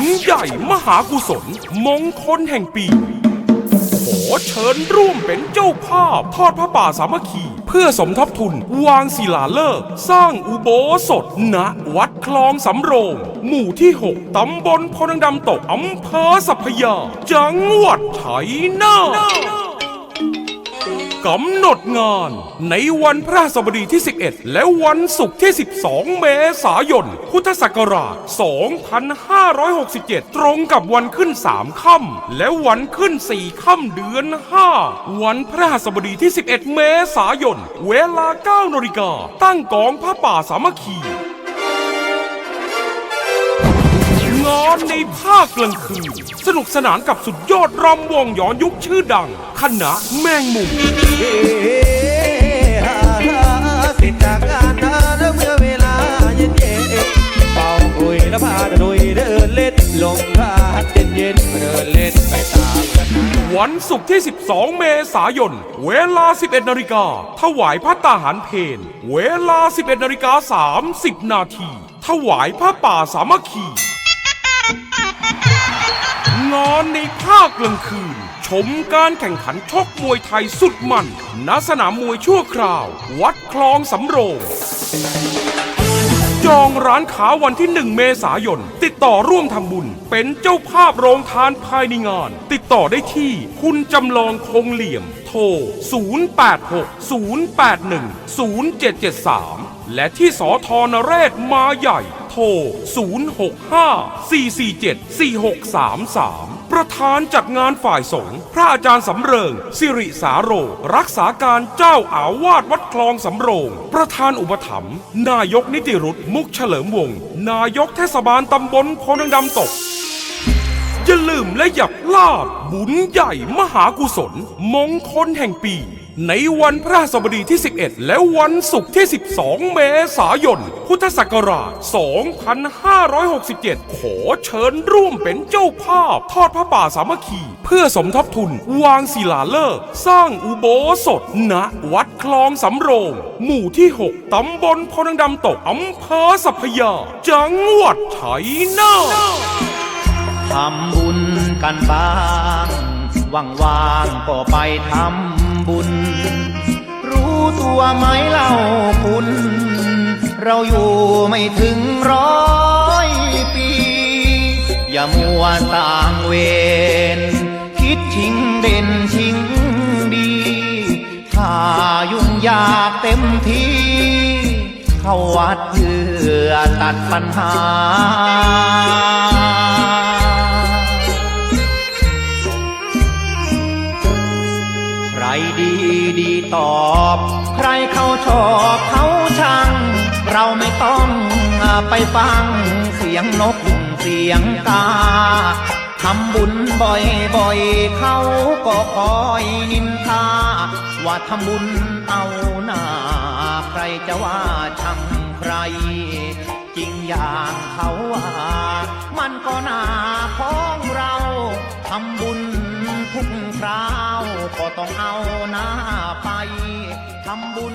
บุญใหญ่มหากุศล มงคลแห่งปี ขอเชิญร่วมเป็นเจ้าภาพทอดพระป่าสามัคคี เพื่อสมทบทุนวางศิลาฤกษ์สร้างอุโบสถณวัดคลองสำโรง หมู่ที่ 6 ตำบลพนังดำตกอำเภอสัพพยา จังหวัดชัยนาท กำหนดงาน ในวันพระสบดีที่ 11 และวันศุกร์ที่ 12 เมษายน พุทธศักราช 2567 ตรงกับวันขึ้น 3 ค่ำและวันขึ้น 4 ค่ำเดือน 5 วันพระสบดีที่ 11 เมษายน เวลา 9นาฬิกาตั้งกองพระป่าสามัคคี งานในภาคกลางคืน สนุกสนานกับสุดยอดรำวงย้อนยุคชื่อดัง คณะแมงมุมเฮ้ฮ่าฮ่าเสร็จากงานนเมื่อเวลาเย็นเย็นเป่าคุยแล้วพาดุยเดินเล่นลมพัดเย็นเย็นเดินเล่นไปตามกันวันศุกร์ที่ 12 เมษายน เวลา 11 นาฬิกา ถวายพระตาหารเพนเวลา 11 นาฬิกา 30 นาที ถวายพระป่าสามัคคี งานในภาคกลางคืน ชมการแข่งขันชกมวยไทยสุดมันณสนามมวยชั่วคราว วัดคลองสำโรง จองร้านค้าวันที่ 1 เมษายน ติดต่อร่วมทำบุญ เป็นเจ้าภาพโรงทานภายในงาน ติดต่อได้ที่คุณจำลองคงเหลี่ยม โทร 0860810773 และที่สอทอนเรศมาใหญ่ ทร 0654474633 ประธานจัดงานฝ่ายสงฆ์พระอาจารย์สำเริง สิริสาโร รักษาการเจ้าอาวาสวัดคลองสำโรง ประธานอุปถัมภ์นายกนิติรุธมุกเฉลิมวงศ์นายกเทศบาลตำบลโพนังดำตกอย่าลืมและอย่าพลาดบุญใหญ่มหากุศล มงคลแห่งปี ในวันพระสบดีที่ 11 และวันศุกร์ที่ 12 เมษายน พุทธศักราช 2567 ขอเชิญร่วมเป็นเจ้าภาพ ทอดพระป่าสามัคคี เพื่อสมทบทุน วางศิลาฤกษ์สร้างอุโบสถ ณ วัดคลองสำโรง หมู่ที่ 6 ตำบลพนังดำตก อำเภอสัพพยา จังหวัดชัยนาททำบุญกันบ้างว่างๆก็ไปทำ บุญ รู้ตัวไหมเล่าคุณ เราอยู่ไม่ถึงร้อยปี อย่ามัวต่างเวรคิดชิงเด่นชิงดี ถ้ายุ่งยากเต็มที่เข้าวัดเพื่อตัดปัญหา ดีดีตอบ ใครเขาชอบเขาชังเราไม่ต้องไปฟังเสียงนกเสียงกาทำบุญบ่อยๆเขาก็คอยนินทา ว่าทำบุญเอาหน้า ใครจะว่าชังใคร จริงอย่างเขาว่า มันก็น่าของเราทำบุญทุกครา ก็ต้องเอาหน้าไปทำบุญ